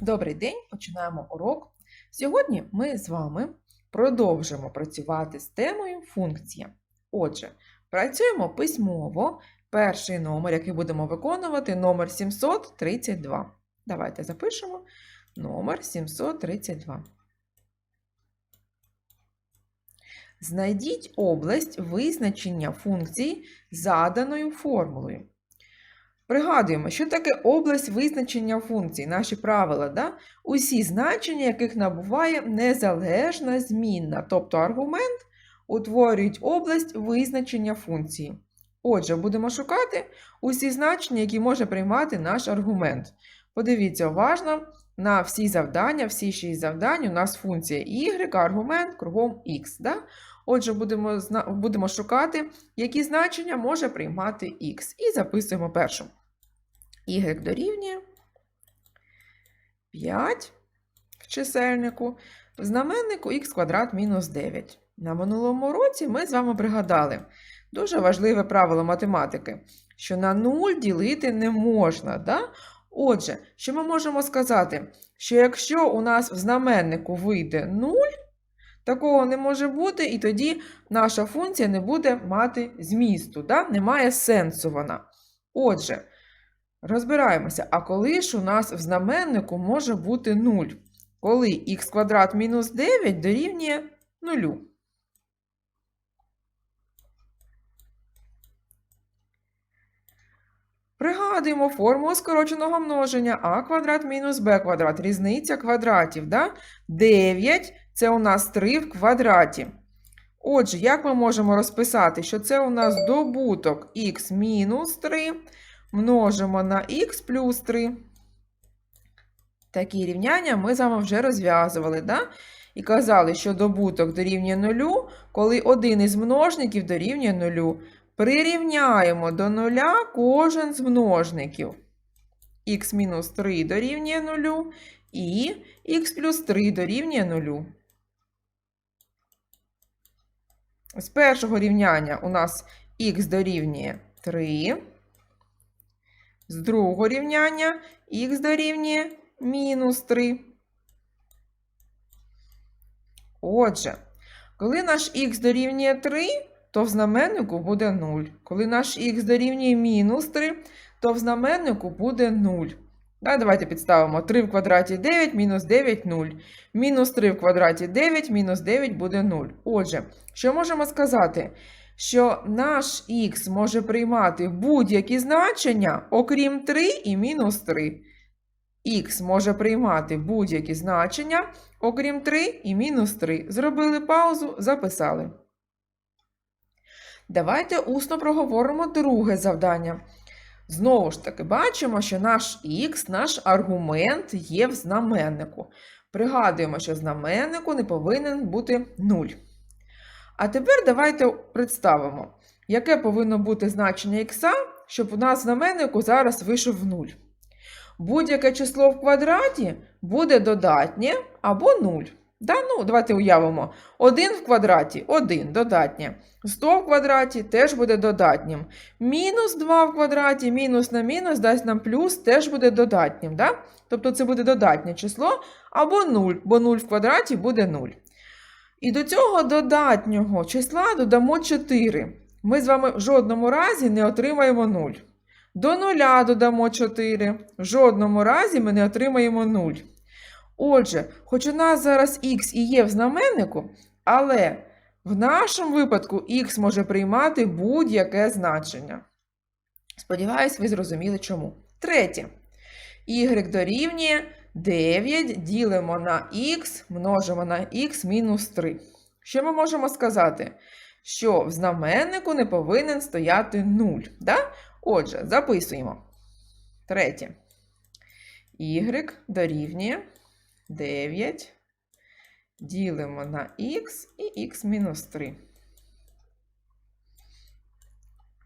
Добрий день, починаємо урок. Сьогодні ми з вами продовжимо працювати з темою функція. Отже, працюємо письмово. Перший номер, який будемо виконувати, номер 732. Давайте запишемо номер 732. Знайдіть область визначення функцій заданою формулою. Пригадуємо, що таке область визначення функцій, наші правила, да? усі значення, яких набуває незалежна змінна, тобто аргумент утворюють область визначення функції. Отже, будемо шукати усі значення, які може приймати наш аргумент. Подивіться уважно на всі завдання, всі шість завдань. У нас функція y, аргумент кругом x. Да? Отже, будемо, будемо шукати, які значення може приймати x. І записуємо першу. y дорівнює 5 в чисельнику, в знаменнику х квадрат мінус 9. На минулому році ми з вами пригадали дуже важливе правило математики, що на 0 ділити не можна. Да? Отже, що ми можемо сказати? Що якщо у нас в знаменнику вийде 0, такого не може бути, і тоді наша функція не буде мати змісту, да? немає сенсу вона. Отже, розбираємося, а коли ж у нас в знаменнику може бути 0? Коли х квадрат мінус 9 дорівнює 0. Пригадуємо формулу скороченого множення а квадрат мінус b квадрат. Різниця квадратів. Да? 9 це у нас 3 в квадраті. Отже, як ми можемо розписати, що це у нас добуток х мінус 3 множимо на х плюс 3. Такі рівняння ми з вами вже розв'язували. Да? І казали, що добуток дорівнює нулю, коли один із множників дорівнює нулю. Прирівняємо до нуля кожен з множників. х мінус 3 дорівнює нулю і х плюс 3 дорівнює нулю. З першого рівняння у нас х дорівнює 3. З другого рівняння х дорівнює мінус 3. Отже, коли наш х дорівнює 3, то в знаменнику буде 0. Коли наш х дорівнює мінус 3, то в знаменнику буде 0. Да, давайте підставимо 3 в квадраті 9, мінус 9 0. Мінус 3 в квадраті 9, мінус 9 буде 0. Отже, що можемо сказати? Що наш х може приймати будь-які значення, окрім 3 і мінус 3. Х може приймати будь-які значення, окрім 3 і мінус 3. Зробили паузу, записали. Давайте усно проговоримо друге завдання. Знову ж таки, бачимо, що наш х, наш аргумент є в знаменнику. Пригадуємо, що знаменнику не повинен бути 0. А тепер давайте представимо, яке повинно бути значення х, щоб у нас знаменнику зараз вийшов 0. Будь-яке число в квадраті буде додатнє або 0. Да? Ну, давайте уявимо. 1 в квадраті 1 додатнє. 100 в квадраті теж буде додатнім. Мінус 2 в квадраті, мінус на мінус дасть нам плюс, теж буде додатнім. Да? Тобто це буде додатнє число або 0, бо 0 в квадраті буде 0. І до цього додатнього числа додамо 4. Ми з вами в жодному разі не отримаємо 0. До нуля додамо 4. В жодному разі ми не отримаємо 0. Отже, хоч у нас зараз х і є в знаменнику, але в нашому випадку х може приймати будь-яке значення. Сподіваюсь, ви зрозуміли чому. Третє. y дорівнює 9 ділимо на х, множимо на х мінус 3. Що ми можемо сказати? Що в знаменнику не повинен стояти 0. Да? Отже, записуємо. Третє. y дорівнює 9 ділимо на х і х мінус 3.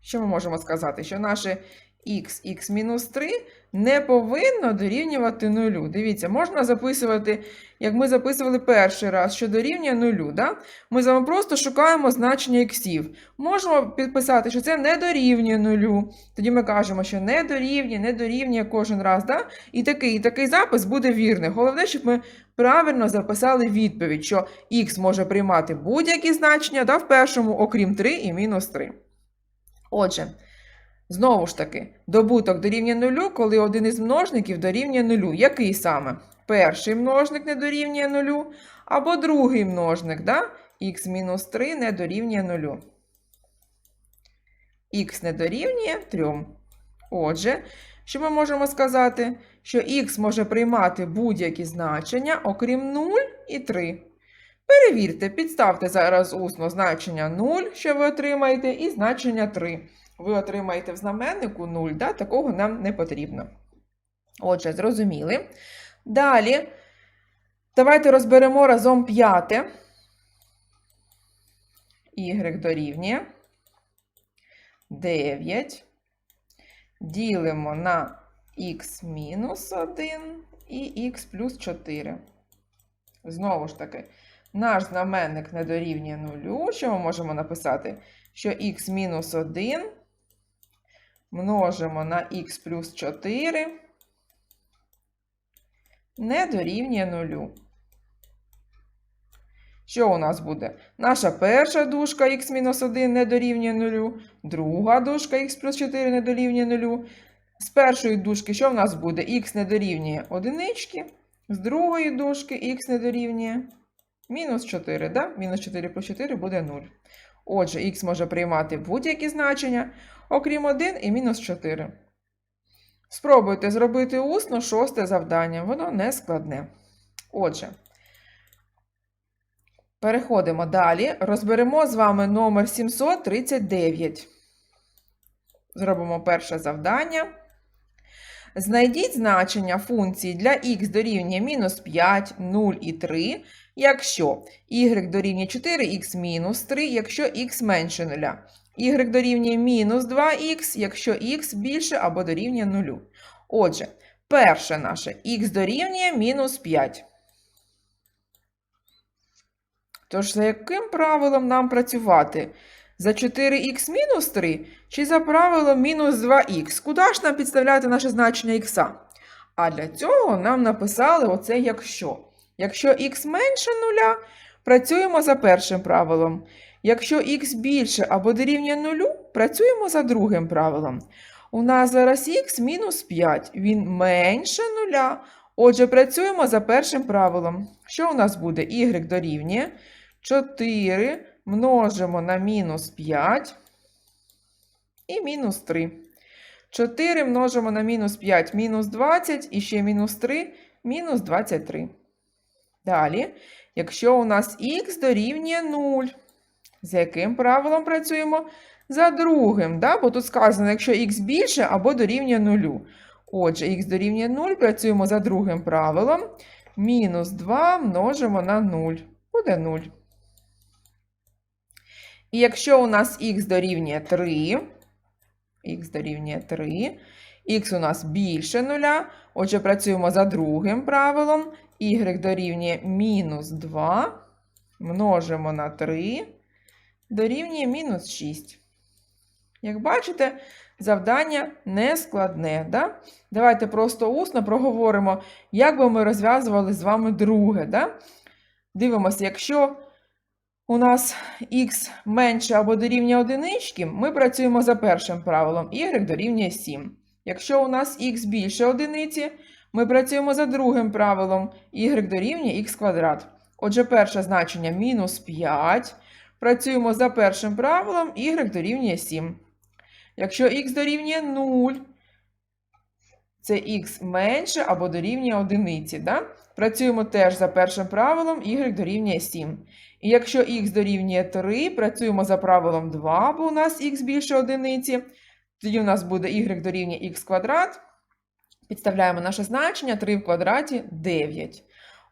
Що ми можемо сказати? Що наше х, мінус 3 не повинно дорівнювати нулю. Дивіться, можна записувати, як ми записували перший раз, що дорівнює нулю. Да? Ми з вами просто шукаємо значення іксів. Можемо підписати, що це не дорівнює нулю. Тоді ми кажемо, що не дорівнює, не дорівнює кожен раз. Да? І такий, і такий запис буде вірний. Головне, щоб ми правильно записали відповідь, що х може приймати будь-які значення, да, в першому, окрім 3 і мінус 3. Отже, знову ж таки, добуток дорівнює нулю, коли один із множників дорівнює нулю. Який саме? Перший множник не дорівнює нулю, або другий множник, да? х мінус 3 не дорівнює нулю. х не дорівнює 3. Отже, що ми можемо сказати? Що х може приймати будь-які значення, окрім 0 і 3. Перевірте, підставте зараз усно значення 0, що ви отримаєте, і значення 3. Ви отримаєте в знаменнику 0, да? такого нам не потрібно. Отже, зрозуміли. Далі, давайте розберемо разом п'яте. Y дорівнює 9. Ділимо на х мінус 1 і х плюс 4. Знову ж таки, наш знаменник не дорівнює нулю. Що ми можемо написати? Що х мінус 1 множимо на х плюс 4 не дорівнює нулю. Що у нас буде? Наша перша дужка х-1 не дорівнює нулю, друга дужка х плюс 4 не дорівнює нулю. З першої дужки що в нас буде? х не дорівнює одинички, з другої дужки х не дорівнює мінус 4. Да? Мінус 4 плюс 4 буде 0. Отже, х може приймати будь-які значення, окрім 1 і мінус 4. Спробуйте зробити усно шосте завдання, воно не складне. Отже, переходимо далі. Розберемо з вами номер 739. Зробимо перше завдання. Знайдіть значення функції для х дорівнює мінус 5, 0 і 3, якщо y дорівнює 4х мінус 3, якщо х менше 0. y дорівнює мінус 2х, якщо х більше або дорівнює 0. Отже, перше наше х дорівнює мінус 5. Тож, за яким правилом нам працювати? За 4х мінус 3 чи за правилом мінус 2х? Куди ж нам підставляти наше значення х? А для цього нам написали оце якщо. Якщо х менше 0, працюємо за першим правилом. Якщо х більше або дорівнює 0, працюємо за другим правилом. У нас зараз х мінус 5, він менше 0. Отже, працюємо за першим правилом. Що у нас буде? y дорівнює 4 множимо на мінус 5 і мінус 3. 4 множимо на мінус 5 мінус 20 і ще мінус 3 мінус 23. Далі, якщо у нас х дорівнює 0, за яким правилом працюємо? За другим, да? бо тут сказано, якщо х більше або дорівнює 0. Отже, х дорівнює 0, працюємо за другим правилом. Мінус 2 множимо на 0. Буде 0. І якщо у нас х дорівнює 3, х дорівнює 3, х у нас більше 0, отже, працюємо за другим правилом. Y дорівнює мінус 2, множимо на 3, дорівнює мінус 6. Як бачите, завдання не складне. Да? Давайте просто усно проговоримо, як би ми розв'язували з вами друге. Да? Дивимося, якщо у нас х менше або дорівнює одинички, ми працюємо за першим правилом y дорівнює 7. Якщо у нас х більше одиниці, ми працюємо за другим правилом y дорівнює х квадрат. Отже, перше значення мінус 5. Працюємо за першим правилом y дорівнює 7. Якщо х дорівнює 0, це х менше або дорівнює одиниці. Да? Працюємо теж за першим правилом y дорівнює 7. І якщо х дорівнює 3, працюємо за правилом 2, бо у нас х більше одиниці. Тоді у нас буде y дорівнює х квадрат. Підставляємо наше значення 3 в квадраті 9.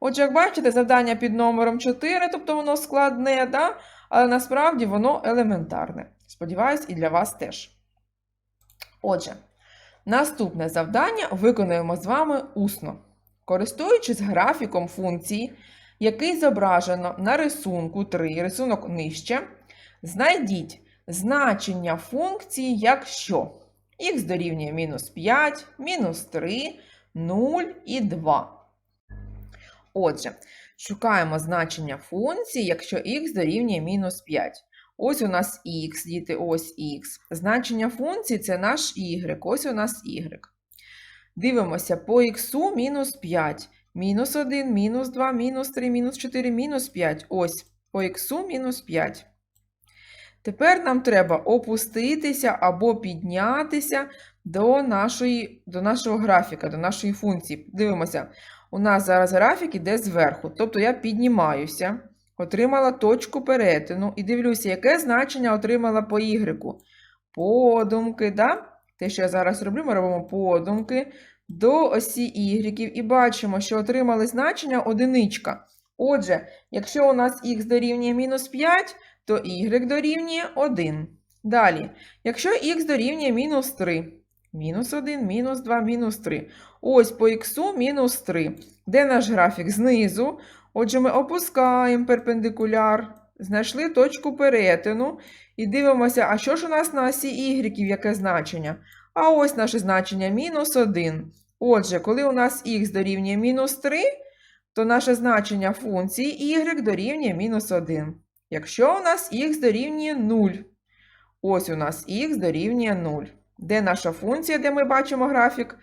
Отже, як бачите, завдання під номером 4, тобто воно складне, да? але насправді воно елементарне. Сподіваюсь, і для вас теж. Отже, Наступне завдання виконуємо з вами усно. Користуючись графіком функції, який зображено на рисунку 3, рисунок нижче, знайдіть значення функції, якщо х дорівнює мінус 5, мінус 3, 0 і 2. Отже, шукаємо значення функції, якщо х дорівнює мінус 5. Ось у нас х, діти, ось х. Значення функції це наш y, ось у нас y. Дивимося по х мінус 5, мінус 1, мінус 2, мінус 3, мінус 4, мінус 5. Ось по х мінус 5. Тепер нам треба опуститися або піднятися до, нашої, до нашого графіка, до нашої функції. Дивимося, у нас зараз графік іде зверху. Тобто я піднімаюся, отримала точку перетину і дивлюся, яке значення отримала по y. Подумки, да? те, що я зараз роблю, ми робимо подумки до осі y і бачимо, що отримали значення одиничка. Отже, якщо у нас х дорівнює мінус 5, то y дорівнює 1. Далі, якщо х дорівнює мінус 3, мінус 1, мінус 2, мінус 3. Ось по х мінус 3. Де наш графік? Знизу. Отже, ми опускаємо перпендикуляр, знайшли точку перетину і дивимося, а що ж у нас на осі y, яке значення? А ось наше значення мінус 1. Отже, коли у нас х дорівнює мінус 3, то наше значення функції y дорівнює мінус 1. Якщо у нас х дорівнює 0, ось у нас х дорівнює 0. Де наша функція, де ми бачимо графік?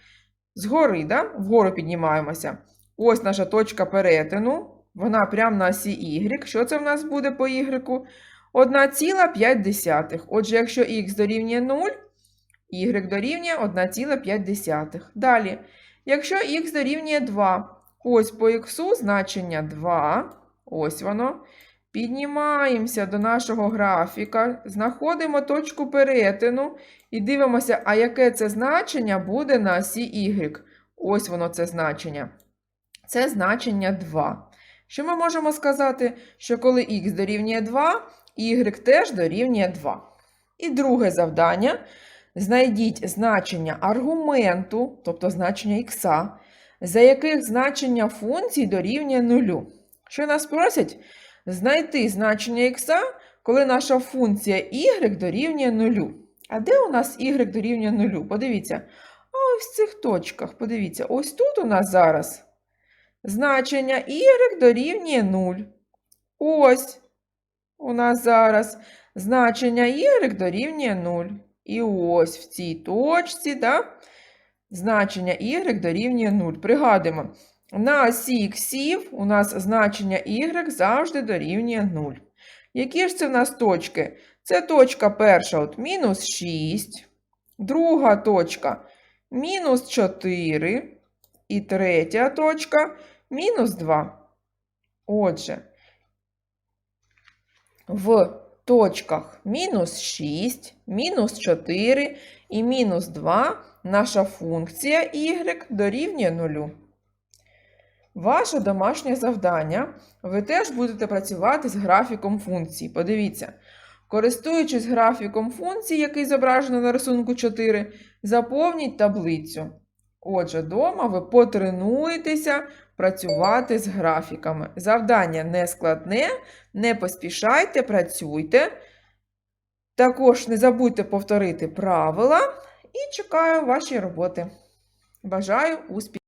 Згори, да? вгору піднімаємося. Ось наша точка перетину. Вона прямо на осі y. Що це в нас буде по y? 1,5. Отже, якщо х дорівнює 0, y дорівнює 1,5. Далі, якщо х дорівнює 2, ось по х значення 2, ось воно. Піднімаємося до нашого графіка, знаходимо точку перетину і дивимося, а яке це значення буде на осі y. Ось воно це значення. Це значення 2. Що ми можемо сказати? Що коли х дорівнює 2, y теж дорівнює 2. І друге завдання. Знайдіть значення аргументу, тобто значення х, за яких значення функції дорівнює нулю. Що нас просять? Знайти значення х, коли наша функція y дорівнює нулю. А де у нас y дорівнює нулю? Подивіться. А ось в цих точках. Подивіться, ось тут у нас зараз значення y дорівнює 0. Ось у нас зараз значення y дорівнює 0. І ось в цій точці, да, значення y дорівнює 0. Пригадуємо, на осі іксів у нас значення y завжди дорівнює 0. Які ж це в нас точки? Це точка перша от мінус 6, друга точка мінус 4, і третя точка мінус 2. Отже, в точках мінус 6, мінус 4 і мінус 2 наша функція y дорівнює 0. Ваше домашнє завдання. Ви теж будете працювати з графіком функцій. Подивіться. Користуючись графіком функцій, який зображено на рисунку 4, заповніть таблицю. Отже, вдома ви потренуєтеся працювати з графіками. Завдання не складне, не поспішайте, працюйте. Також не забудьте повторити правила і чекаю ваші роботи. Бажаю успіхів!